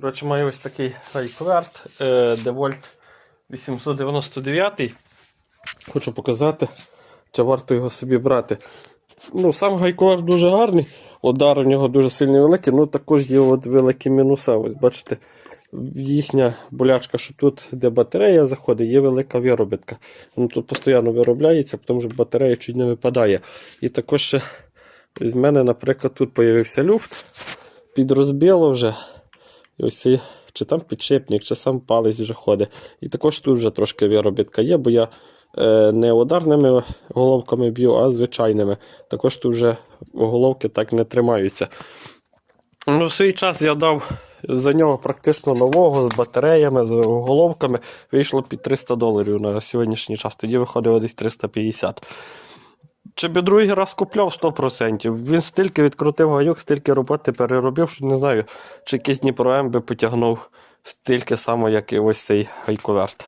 Коротше, маю ось такий гайкверт е, Девольт 899. Хочу показати, чи варто його собі брати. Ну, Сам гайкверт дуже гарний, удар у нього дуже сильний великий, ну також є от великі мінуса. Ось бачите, їхня болячка, що тут, де батарея заходить, є велика виробітка. Ну, тут постійно виробляється, тому що батарея чуть не випадає. І також ще з мене, наприклад, тут з'явився люфт, підрозбило вже. І ось цей, чи там підшипник, чи сам палець вже ходить. І також тут вже трошки виробітка є, бо я е, не ударними головками б'ю, а звичайними. Також тут вже головки так не тримаються. Ну, в свій час я дав за нього практично нового з батареями, з головками. Вийшло під 300 доларів на сьогоднішній час. Тоді виходило десь 350. Чи би другий раз купляв 100%. Він стільки відкрутив гайок, стільки роботи переробив, що не знаю, чи якийсь Дніпро М би потягнув стільки само, як і ось цей гайковерт.